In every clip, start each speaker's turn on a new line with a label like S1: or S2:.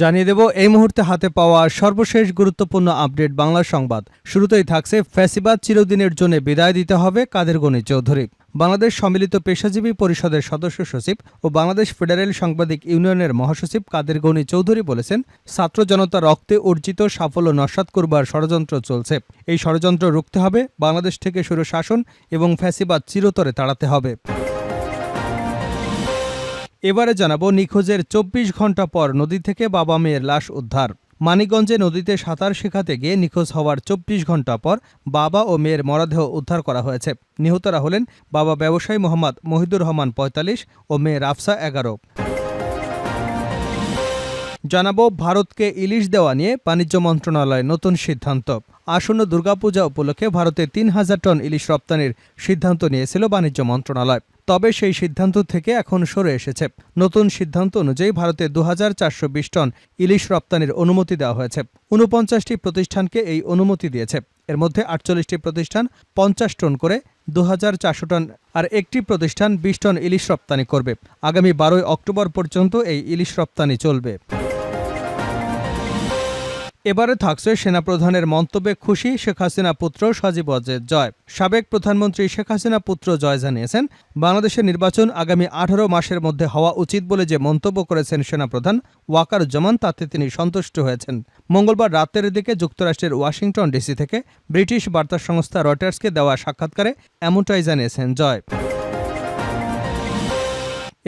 S1: জানিয়ে দেব এই মুহূর্তে হাতে পাওয়া সর্বশেষ গুরুত্বপূর্ণ আপডেট বাংলা সংবাদ শুরুতেই থাকছে ফ্যাসিবাদ চিরদিনের জন্য বিদায় দিতে হবে কাদের গণি চৌধুরী বাংলাদেশ সম্মিলিত পেশাজীবী পরিষদের সদস্য সচিব ও বাংলাদেশ ফেডারেল সাংবাদিক ইউনিয়নের মহাসচিব কাদের গনি চৌধুরী বলেছেন ছাত্র জনতা রক্তে অর্জিত সাফল্য নস্বাত করবার ষড়যন্ত্র চলছে এই ষড়যন্ত্র রুখতে হবে বাংলাদেশ থেকে শুরু শাসন এবং ফ্যাসিবাদ চিরতরে তাড়াতে হবে এবারে জানাবো নিখোঁজের চব্বিশ ঘন্টা পর নদী থেকে বাবা মেয়ের লাশ উদ্ধার মানিকগঞ্জে নদীতে সাঁতার শেখাতে গিয়ে নিখোঁজ হওয়ার চব্বিশ ঘন্টা পর বাবা ও মেয়ের মরদেহ উদ্ধার করা হয়েছে নিহতরা হলেন বাবা ব্যবসায়ী মোহাম্মদ মহিদুর রহমান পঁয়তাল্লিশ ও মেয়ে রাফসা এগারো জানাবো ভারতকে ইলিশ দেওয়া নিয়ে বাণিজ্য মন্ত্রণালয় নতুন সিদ্ধান্ত আসন্ন দুর্গাপূজা উপলক্ষে ভারতে তিন হাজার টন ইলিশ রপ্তানির সিদ্ধান্ত নিয়েছিল বাণিজ্য মন্ত্রণালয় তবে সেই সিদ্ধান্ত থেকে এখন সরে এসেছে নতুন সিদ্ধান্ত অনুযায়ী ভারতে দু টন ইলিশ রপ্তানির অনুমতি দেওয়া হয়েছে ঊনপঞ্চাশটি প্রতিষ্ঠানকে এই অনুমতি দিয়েছে এর মধ্যে আটচল্লিশটি প্রতিষ্ঠান পঞ্চাশ টন করে দু টন আর একটি প্রতিষ্ঠান বিশ টন ইলিশ রপ্তানি করবে আগামী বারোই অক্টোবর পর্যন্ত এই ইলিশ রপ্তানি চলবে এবারে থাকছে সেনাপ্রধানের মন্তব্যে খুশি শেখ হাসিনা পুত্র সাজিব অজের জয় সাবেক প্রধানমন্ত্রী শেখ হাসিনা পুত্র জয় জানিয়েছেন বাংলাদেশের নির্বাচন আগামী আঠারো মাসের মধ্যে হওয়া উচিত বলে যে মন্তব্য করেছেন সেনাপ্রধান ওয়াকার জমান তাতে তিনি সন্তুষ্ট হয়েছেন মঙ্গলবার রাতের দিকে যুক্তরাষ্ট্রের ওয়াশিংটন ডিসি থেকে ব্রিটিশ বার্তা সংস্থা রয়টার্সকে দেওয়া সাক্ষাৎকারে এমনটাই জানিয়েছেন জয়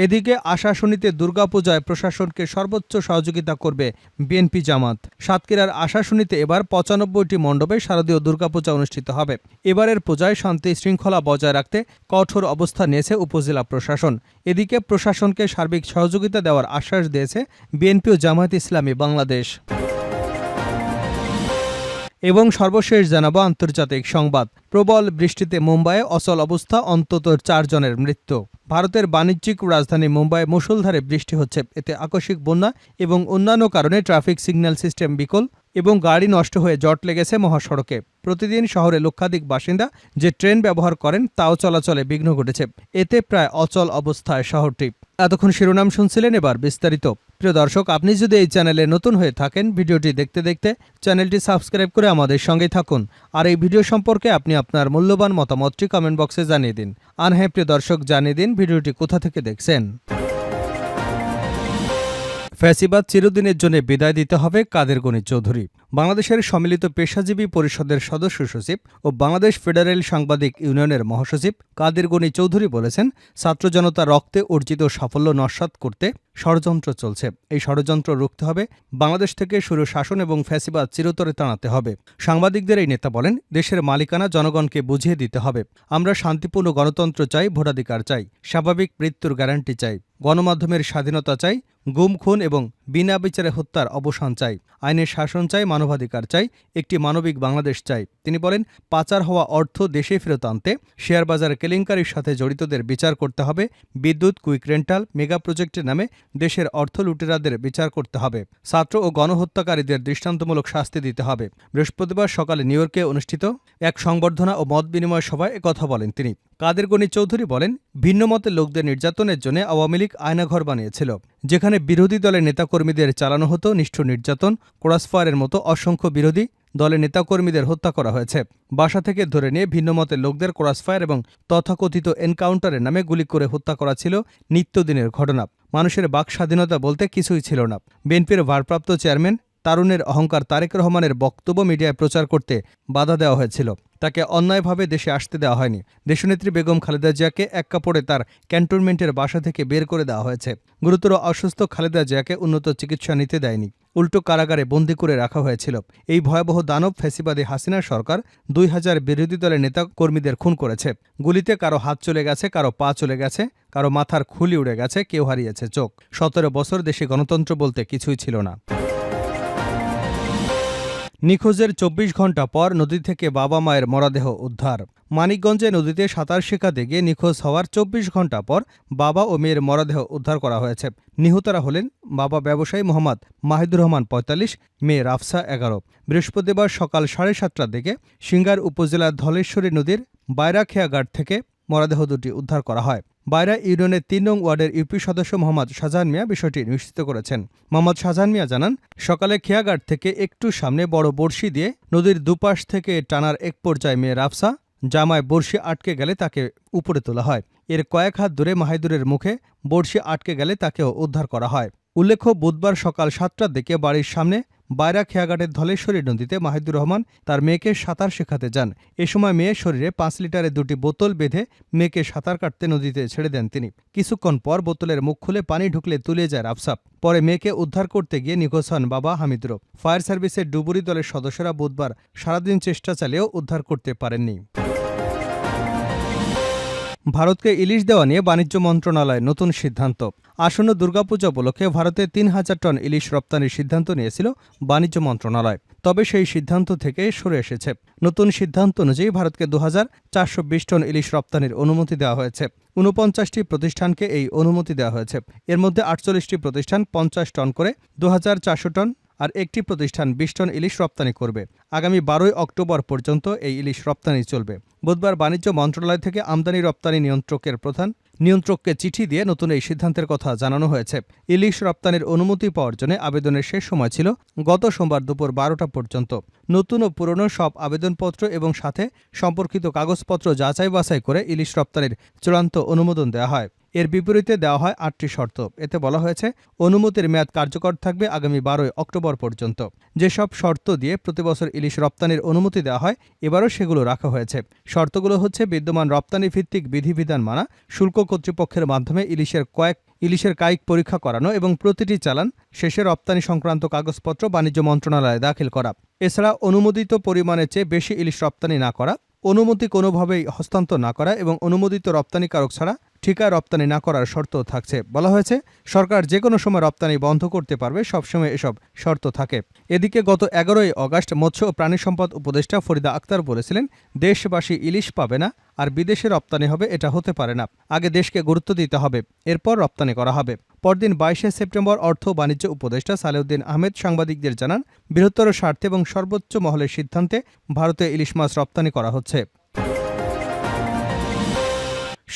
S1: এদিকে আশা শুনিতে দুর্গাপূজায় প্রশাসনকে সর্বোচ্চ সহযোগিতা করবে বিএনপি জামাত সাতক্ষীরার শুনিতে এবার পঁচানব্বইটি মণ্ডপে শারদীয় দুর্গাপূজা অনুষ্ঠিত হবে এবারের পূজায় শান্তি শৃঙ্খলা বজায় রাখতে কঠোর অবস্থা নিয়েছে উপজেলা প্রশাসন এদিকে প্রশাসনকে সার্বিক সহযোগিতা দেওয়ার আশ্বাস দিয়েছে বিএনপি ও জামায়াত ইসলামী বাংলাদেশ এবং সর্বশেষ জানাবো আন্তর্জাতিক সংবাদ প্রবল বৃষ্টিতে মুম্বাইয়ে অচল অবস্থা অন্তত চারজনের মৃত্যু ভারতের বাণিজ্যিক রাজধানী মুম্বাই মুষলধারে বৃষ্টি হচ্ছে এতে আকস্মিক বন্যা এবং অন্যান্য কারণে ট্রাফিক সিগন্যাল সিস্টেম বিকল এবং গাড়ি নষ্ট হয়ে জট লেগেছে মহাসড়কে প্রতিদিন শহরে লক্ষাধিক বাসিন্দা যে ট্রেন ব্যবহার করেন তাও চলাচলে বিঘ্ন ঘটেছে এতে প্রায় অচল অবস্থায় শহরটি এতক্ষণ শিরোনাম শুনছিলেন এবার বিস্তারিত প্রিয় দর্শক আপনি যদি এই চ্যানেলে নতুন হয়ে থাকেন ভিডিওটি দেখতে দেখতে চ্যানেলটি সাবস্ক্রাইব করে আমাদের সঙ্গে থাকুন আর এই ভিডিও সম্পর্কে আপনি আপনার মূল্যবান মতামতটি কমেন্ট বক্সে জানিয়ে দিন আর হ্যাঁ প্রিয় দর্শক জানিয়ে দিন ভিডিওটি কোথা থেকে দেখছেন ফ্যাসিবাদ চিরদিনের জন্য বিদায় দিতে হবে কাদের গণি চৌধুরী বাংলাদেশের সম্মিলিত পেশাজীবী পরিষদের সদস্য সচিব ও বাংলাদেশ ফেডারেল সাংবাদিক ইউনিয়নের মহাসচিব কাদের গণি চৌধুরী বলেছেন ছাত্র জনতা রক্তে অর্জিত সাফল্য নস্বাত করতে ষড়যন্ত্র চলছে এই ষড়যন্ত্র রুখতে হবে বাংলাদেশ থেকে শুরু শাসন এবং ফ্যাসিবাদ চিরতরে তাঁড়াতে হবে সাংবাদিকদের এই নেতা বলেন দেশের মালিকানা জনগণকে বুঝিয়ে দিতে হবে আমরা শান্তিপূর্ণ গণতন্ত্র চাই ভোটাধিকার চাই স্বাভাবিক মৃত্যুর গ্যারান্টি চাই গণমাধ্যমের স্বাধীনতা চাই গুম খুন এবং বিনা বিচারে হত্যার অবসান চাই আইনের শাসন চাই মানবাধিকার চাই একটি মানবিক বাংলাদেশ চাই তিনি বলেন পাচার হওয়া অর্থ দেশে ফেরত আনতে শেয়ারবাজার কেলেঙ্কারির সাথে জড়িতদের বিচার করতে হবে বিদ্যুৎ কুইক রেন্টাল মেগা প্রজেক্টের নামে দেশের অর্থ লুটেরাদের বিচার করতে হবে ছাত্র ও গণহত্যাকারীদের দৃষ্টান্তমূলক শাস্তি দিতে হবে বৃহস্পতিবার সকালে নিউ ইয়র্কে অনুষ্ঠিত এক সংবর্ধনা ও মত বিনিময় সভায় কথা বলেন তিনি কাদের গনি চৌধুরী বলেন ভিন্নমতের লোকদের নির্যাতনের জন্য আওয়ামী লীগ আয়নাঘর বানিয়েছিল যেখানে বিরোধী দলের নেতাকর্মীদের চালানো হতো নিষ্ঠুর নির্যাতন ক্রসফায়ারের মতো অসংখ্য বিরোধী দলের নেতাকর্মীদের হত্যা করা হয়েছে বাসা থেকে ধরে নিয়ে ভিন্নমতের লোকদের ক্রসফায়ার এবং তথাকথিত এনকাউন্টারের নামে গুলি করে হত্যা করা ছিল নিত্যদিনের ঘটনা মানুষের বাক স্বাধীনতা বলতে কিছুই ছিল না বিএনপির ভারপ্রাপ্ত চেয়ারম্যান তারুণের অহংকার তারেক রহমানের বক্তব্য মিডিয়ায় প্রচার করতে বাধা দেওয়া হয়েছিল তাকে অন্যায়ভাবে দেশে আসতে দেওয়া হয়নি দেশনেত্রী বেগম খালেদা জিয়াকে এক কাপড়ে তার ক্যান্টনমেন্টের বাসা থেকে বের করে দেওয়া হয়েছে গুরুতর অসুস্থ খালেদা জিয়াকে উন্নত চিকিৎসা নিতে দেয়নি উল্টো কারাগারে বন্দী করে রাখা হয়েছিল এই ভয়াবহ দানব ফেসিবাদী হাসিনা সরকার দুই হাজার বিরোধী দলের নেতা কর্মীদের খুন করেছে গুলিতে কারো হাত চলে গেছে কারো পা চলে গেছে কারো মাথার খুলি উড়ে গেছে কেউ হারিয়েছে চোখ সতেরো বছর দেশে গণতন্ত্র বলতে কিছুই ছিল না নিখোঁজের চব্বিশ ঘন্টা পর নদী থেকে বাবা মায়ের মরাদেহ উদ্ধার মানিকগঞ্জে নদীতে সাঁতার শেখাতে গিয়ে নিখোঁজ হওয়ার চব্বিশ ঘন্টা পর বাবা ও মেয়ের মরাদেহ উদ্ধার করা হয়েছে নিহতরা হলেন বাবা ব্যবসায়ী মোহাম্মদ মাহিদুর রহমান পঁয়তাল্লিশ মেয়ে রাফসা এগারো বৃহস্পতিবার সকাল সাড়ে সাতটার দিকে সিঙ্গার উপজেলার ধলেশ্বরী নদীর বাইরাখেয়াঘাট থেকে মরদেহ দুটি উদ্ধার করা হয় বাইরা ইউনিয়নের তিন নং ওয়ার্ডের ইউপি সদস্য মোহাম্মদ শাহজাহান মিয়া বিষয়টি নিশ্চিত করেছেন মোহাম্মদ শাহজাহান মিয়া জানান সকালে খেয়াঘাট থেকে একটু সামনে বড় বড়শি দিয়ে নদীর দুপাশ থেকে টানার এক পর্যায়ে মেয়ে রাফসা জামায় বড়শি আটকে গেলে তাকে উপরে তোলা হয় এর কয়েক হাত দূরে মাহিদুরের মুখে বড়শি আটকে গেলে তাকেও উদ্ধার করা হয় উল্লেখ্য বুধবার সকাল সাতটার দিকে বাড়ির সামনে বাইরা খেয়াঘাটের ধলেশ্বরী নদীতে মাহিদুর রহমান তার মেয়েকে সাঁতার শেখাতে যান এ সময় মেয়ের শরীরে পাঁচ লিটারের দুটি বোতল বেঁধে মেয়েকে সাঁতার কাটতে নদীতে ছেড়ে দেন তিনি কিছুক্ষণ পর বোতলের মুখ খুলে পানি ঢুকলে তুলে যায় রাফসাপ পরে মেয়েকে উদ্ধার করতে গিয়ে নিখোঁজ হন বাবা হামিদুর ফায়ার সার্ভিসের ডুবুরি দলের সদস্যরা বুধবার সারাদিন চেষ্টা চালিয়েও উদ্ধার করতে পারেননি ভারতকে ইলিশ দেওয়া নিয়ে বাণিজ্য মন্ত্রণালয়ের নতুন সিদ্ধান্ত আসন্ন দুর্গাপূজা উপলক্ষে ভারতে তিন হাজার টন ইলিশ রপ্তানির সিদ্ধান্ত নিয়েছিল বাণিজ্য মন্ত্রণালয় তবে সেই সিদ্ধান্ত থেকে সরে এসেছে নতুন সিদ্ধান্ত অনুযায়ী ভারতকে দু হাজার টন ইলিশ রপ্তানির অনুমতি দেওয়া হয়েছে ঊনপঞ্চাশটি প্রতিষ্ঠানকে এই অনুমতি দেওয়া হয়েছে এর মধ্যে আটচল্লিশটি প্রতিষ্ঠান পঞ্চাশ টন করে দু টন আর একটি প্রতিষ্ঠান বিশ টন ইলিশ রপ্তানি করবে আগামী বারোই অক্টোবর পর্যন্ত এই ইলিশ রপ্তানি চলবে বুধবার বাণিজ্য মন্ত্রণালয় থেকে আমদানি রপ্তানি নিয়ন্ত্রকের প্রধান নিয়ন্ত্রককে চিঠি দিয়ে নতুন এই সিদ্ধান্তের কথা জানানো হয়েছে ইলিশ রপ্তানির অনুমতি পাওয়ার জন্য আবেদনের শেষ সময় ছিল গত সোমবার দুপুর বারোটা পর্যন্ত নতুন ও পুরনো সব আবেদনপত্র এবং সাথে সম্পর্কিত কাগজপত্র যাচাই বাছাই করে ইলিশ রপ্তানির চূড়ান্ত অনুমোদন দেওয়া হয় এর বিপরীতে দেওয়া হয় আটটি শর্ত এতে বলা হয়েছে অনুমতির মেয়াদ কার্যকর থাকবে আগামী বারোই অক্টোবর পর্যন্ত যেসব শর্ত দিয়ে প্রতিবছর ইলিশ রপ্তানির অনুমতি দেওয়া হয় এবারও সেগুলো রাখা হয়েছে শর্তগুলো হচ্ছে বিদ্যমান রপ্তানি ভিত্তিক বিধিবিধান মানা শুল্ক কর্তৃপক্ষের মাধ্যমে ইলিশের কয়েক ইলিশের কায়িক পরীক্ষা করানো এবং প্রতিটি চালান শেষে রপ্তানি সংক্রান্ত কাগজপত্র বাণিজ্য মন্ত্রণালয়ে দাখিল করা এছাড়া অনুমোদিত পরিমাণের চেয়ে বেশি ইলিশ রপ্তানি না করা অনুমতি কোনোভাবেই হস্তান্তর না করা এবং অনুমোদিত রপ্তানিকারক ছাড়া ঠিকা রপ্তানি না করার শর্ত থাকছে বলা হয়েছে সরকার যে কোনো সময় রপ্তানি বন্ধ করতে পারবে সবসময় এসব শর্ত থাকে এদিকে গত এগারোই অগাস্ট মৎস্য ও প্রাণী সম্পদ উপদেষ্টা ফরিদা আক্তার বলেছিলেন দেশবাসী ইলিশ পাবে না আর বিদেশে রপ্তানি হবে এটা হতে পারে না আগে দেশকে গুরুত্ব দিতে হবে এরপর রপ্তানি করা হবে পরদিন বাইশে সেপ্টেম্বর অর্থ বাণিজ্য উপদেষ্টা সালেউদ্দিন আহমেদ সাংবাদিকদের জানান বৃহত্তর স্বার্থে এবং সর্বোচ্চ মহলের সিদ্ধান্তে ভারতে ইলিশ মাছ রপ্তানি করা হচ্ছে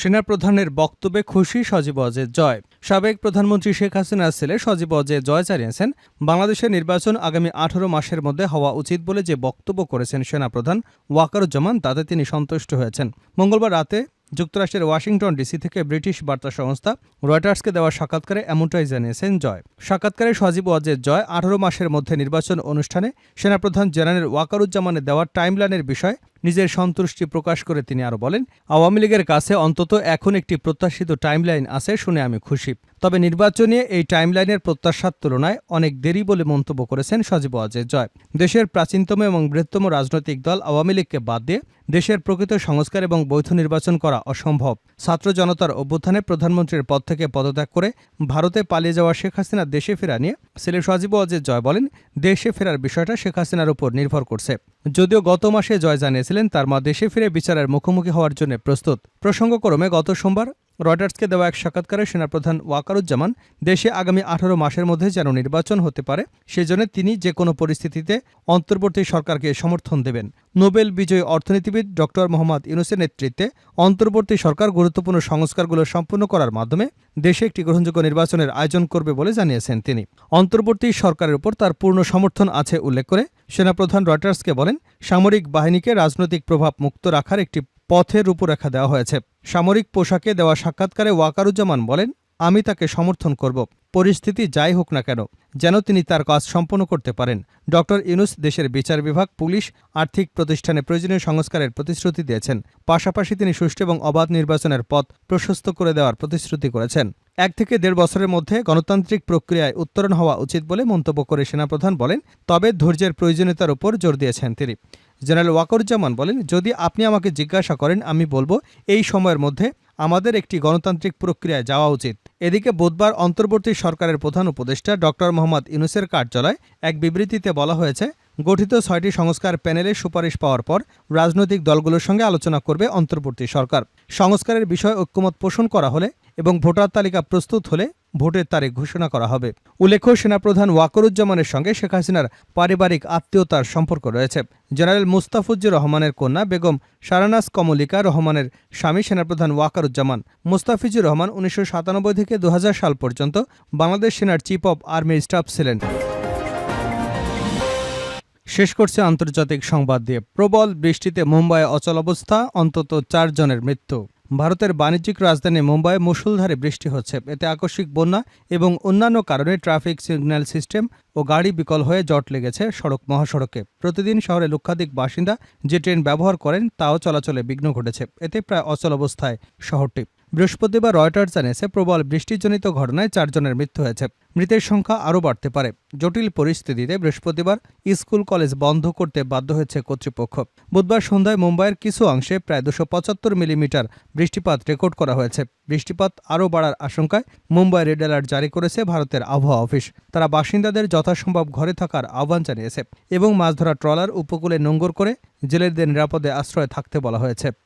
S1: সেনাপ্রধানের বক্তব্যে খুশি সজীব অজয় জয় সাবেক প্রধানমন্ত্রী শেখ হাসিনার ছেলে সজীব অজয় জয় জানিয়েছেন বাংলাদেশের নির্বাচন আগামী আঠারো মাসের মধ্যে হওয়া উচিত বলে যে বক্তব্য করেছেন সেনাপ্রধান ওয়াকারুজ্জামান তাতে তিনি সন্তুষ্ট হয়েছেন মঙ্গলবার রাতে যুক্তরাষ্ট্রের ওয়াশিংটন ডিসি থেকে ব্রিটিশ বার্তা সংস্থা রয়টার্সকে দেওয়া সাক্ষাৎকারে এমনটাই জানিয়েছেন জয় সাক্ষাৎকারে সজীব ওয়াজের জয় আঠারো মাসের মধ্যে নির্বাচন অনুষ্ঠানে সেনাপ্রধান জেনারেল ওয়াকারুজ্জামানের দেওয়া টাইমলাইনের বিষয় নিজের সন্তুষ্টি প্রকাশ করে তিনি আরও বলেন আওয়ামী লীগের কাছে অন্তত এখন একটি প্রত্যাশিত টাইমলাইন আছে শুনে আমি খুশি তবে নির্বাচনে এই টাইমলাইনের প্রত্যাশার তুলনায় অনেক দেরি বলে মন্তব্য করেছেন সজীব অজয় জয় দেশের প্রাচীনতম এবং বৃহত্তম রাজনৈতিক দল আওয়ামী লীগকে বাদ দিয়ে দেশের প্রকৃত সংস্কার এবং বৈধ নির্বাচন করা অসম্ভব ছাত্র জনতার অভ্যুত্থানে প্রধানমন্ত্রীর পদ থেকে পদত্যাগ করে ভারতে পালিয়ে যাওয়া শেখ হাসিনা দেশে ফেরা নিয়ে ছেলে সজীব অজয় জয় বলেন দেশে ফেরার বিষয়টা শেখ হাসিনার উপর নির্ভর করছে যদিও গত মাসে জয় জানিয়েছিলেন তার মা দেশে ফিরে বিচারের মুখোমুখি হওয়ার জন্য প্রস্তুত প্রসঙ্গক্রমে গত সোমবার রয়টার্সকে দেওয়া এক সাক্ষাৎকারে সেনাপ্রধান ওয়াকারুজ্জামান দেশে আগামী আঠারো মাসের মধ্যে যেন নির্বাচন হতে পারে সেজন্য তিনি যে কোনো পরিস্থিতিতে অন্তর্বর্তী সরকারকে সমর্থন দেবেন নোবেল বিজয়ী অর্থনীতিবিদ ড মোহাম্মদ ইউনুসের নেতৃত্বে অন্তর্বর্তী সরকার গুরুত্বপূর্ণ সংস্কারগুলো সম্পূর্ণ করার মাধ্যমে দেশে একটি গ্রহণযোগ্য নির্বাচনের আয়োজন করবে বলে জানিয়েছেন তিনি অন্তর্বর্তী সরকারের উপর তার পূর্ণ সমর্থন আছে উল্লেখ করে সেনাপ্রধান রয়টার্সকে বলেন সামরিক বাহিনীকে রাজনৈতিক প্রভাব মুক্ত রাখার একটি পথে রূপরেখা দেওয়া হয়েছে সামরিক পোশাকে দেওয়া সাক্ষাৎকারে ওয়াকারুজ্জামান বলেন আমি তাকে সমর্থন করব পরিস্থিতি যাই হোক না কেন যেন তিনি তার কাজ সম্পন্ন করতে পারেন ড ইউনুস দেশের বিচার বিভাগ পুলিশ আর্থিক প্রতিষ্ঠানে প্রয়োজনীয় সংস্কারের প্রতিশ্রুতি দিয়েছেন পাশাপাশি তিনি সুষ্ঠু এবং অবাধ নির্বাচনের পথ প্রশস্ত করে দেওয়ার প্রতিশ্রুতি করেছেন এক থেকে দেড় বছরের মধ্যে গণতান্ত্রিক প্রক্রিয়ায় উত্তরণ হওয়া উচিত বলে মন্তব্য করে সেনাপ্রধান বলেন তবে ধৈর্যের প্রয়োজনীয়তার উপর জোর দিয়েছেন তিনি জেনারেল ওয়াকরুজ্জামান বলেন যদি আপনি আমাকে জিজ্ঞাসা করেন আমি বলবো এই সময়ের মধ্যে আমাদের একটি গণতান্ত্রিক প্রক্রিয়ায় যাওয়া উচিত এদিকে বুধবার অন্তর্বর্তী সরকারের প্রধান উপদেষ্টা ডক্টর মোহাম্মদ ইউনুসের কার্যালয় এক বিবৃতিতে বলা হয়েছে গঠিত ছয়টি সংস্কার প্যানেলে সুপারিশ পাওয়ার পর রাজনৈতিক দলগুলোর সঙ্গে আলোচনা করবে অন্তর্বর্তী সরকার সংস্কারের বিষয়ে ঐক্যমত পোষণ করা হলে এবং ভোটার তালিকা প্রস্তুত হলে ভোটের তারিখ ঘোষণা করা হবে উল্লেখ্য সেনাপ্রধান ওয়াকরুজ্জামানের সঙ্গে শেখ হাসিনার পারিবারিক আত্মীয়তার সম্পর্ক রয়েছে জেনারেল মুস্তাফুজ্জুর রহমানের কন্যা বেগম সারানাস কমলিকা রহমানের স্বামী সেনাপ্রধান ওয়াকারুজ্জামান মুস্তাফিজুর রহমান উনিশশো থেকে দু সাল পর্যন্ত বাংলাদেশ সেনার চিফ অব আর্মি স্টাফ ছিলেন শেষ করছে আন্তর্জাতিক সংবাদ দিয়ে প্রবল বৃষ্টিতে মুম্বাইয়ে অচল অবস্থা অন্তত চারজনের মৃত্যু ভারতের বাণিজ্যিক রাজধানী মুম্বাই মুষলধারে বৃষ্টি হচ্ছে এতে আকস্মিক বন্যা এবং অন্যান্য কারণে ট্রাফিক সিগন্যাল সিস্টেম ও গাড়ি বিকল হয়ে জট লেগেছে সড়ক মহাসড়কে প্রতিদিন শহরে লক্ষাধিক বাসিন্দা যে ট্রেন ব্যবহার করেন তাও চলাচলে বিঘ্ন ঘটেছে এতে প্রায় অচল অবস্থায় শহরটি বৃহস্পতিবার রয়টার্স জানিয়েছে প্রবল বৃষ্টিজনিত ঘটনায় চারজনের মৃত্যু হয়েছে মৃতের সংখ্যা আরও বাড়তে পারে জটিল পরিস্থিতিতে বৃহস্পতিবার স্কুল কলেজ বন্ধ করতে বাধ্য হয়েছে কর্তৃপক্ষ বুধবার সন্ধ্যায় মুম্বাইয়ের কিছু অংশে প্রায় দুশো পঁচাত্তর মিলিমিটার বৃষ্টিপাত রেকর্ড করা হয়েছে বৃষ্টিপাত আরও বাড়ার আশঙ্কায় মুম্বাই রেড অ্যালার্ট জারি করেছে ভারতের আবহাওয়া অফিস তারা বাসিন্দাদের যথাসম্ভব ঘরে থাকার আহ্বান জানিয়েছে এবং মাছ ধরা ট্রলার উপকূলে নোঙ্গর করে জেলেদের নিরাপদে আশ্রয় থাকতে বলা হয়েছে